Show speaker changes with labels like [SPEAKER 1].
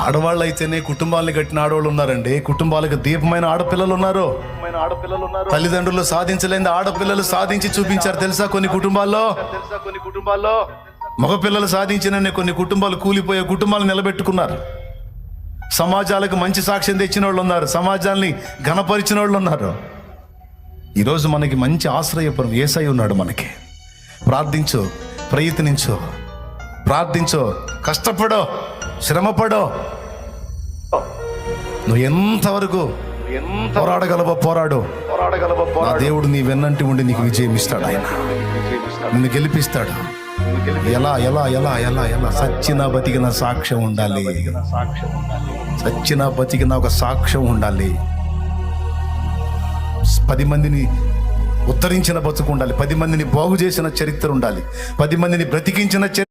[SPEAKER 1] ఆడవాళ్ళు అయితేనే కుటుంబాలను కట్టిన ఆడవాళ్ళు ఉన్నారండి. కుటుంబాలకు దీపమైన ఆడపిల్లలు ఉన్నారు.
[SPEAKER 2] ఆడపిల్లలు ఉన్నారు
[SPEAKER 1] తల్లిదండ్రులు సాధించలేని ఆడపిల్లలు సాధించి చూపించారు తెలుసా కొన్ని కుటుంబాల్లో?
[SPEAKER 2] కొన్ని కుటుంబాల్లో
[SPEAKER 1] మగపిల్లలు సాధించిన కొన్ని కుటుంబాలు కూలిపోయే కుటుంబాలు నిలబెట్టుకున్నారు. సమాజాలకు మంచి సాక్ష్యం తెచ్చిన వాళ్ళు ఉన్నారు. సమాజాన్ని ఘనపరిచిన వాళ్ళు ఉన్నారు. ఈరోజు మనకి మంచి ఆశ్రయపురం ఏసై ఉన్నాడు మనకి. ప్రార్థించు ప్రయత్నించు. ప్రార్థించు కష్టపడో. శ్రమపడో. నువ్వు ఎంతవరకు
[SPEAKER 2] ఎంత
[SPEAKER 1] పోరాడగలవో పోరాడు.
[SPEAKER 2] పోరాడగలవో
[SPEAKER 1] నా
[SPEAKER 2] పోరాడు.
[SPEAKER 1] దేవుడు నీ వెన్నంటి ఉండి నీకు విజయం ఇస్తాడు ఆయన. నిన్ను గెలిపిస్తాడు. ఎలా ఎలా ఎలా ఎలా ఎలా? సచ్చిన బతికిన సాక్ష్యం ఉండాలి.
[SPEAKER 2] సాక్ష్యం ఉండాలి.
[SPEAKER 1] సచ్చిన బతికిన ఒక సాక్ష్యం ఉండాలి. పది మందిని ఉత్తరించిన బతుకు ఉండాలి. పది మందిని బాగు చేసిన చరిత్ర ఉండాలి. పది మందిని బ్రతికించిన చరిత్ర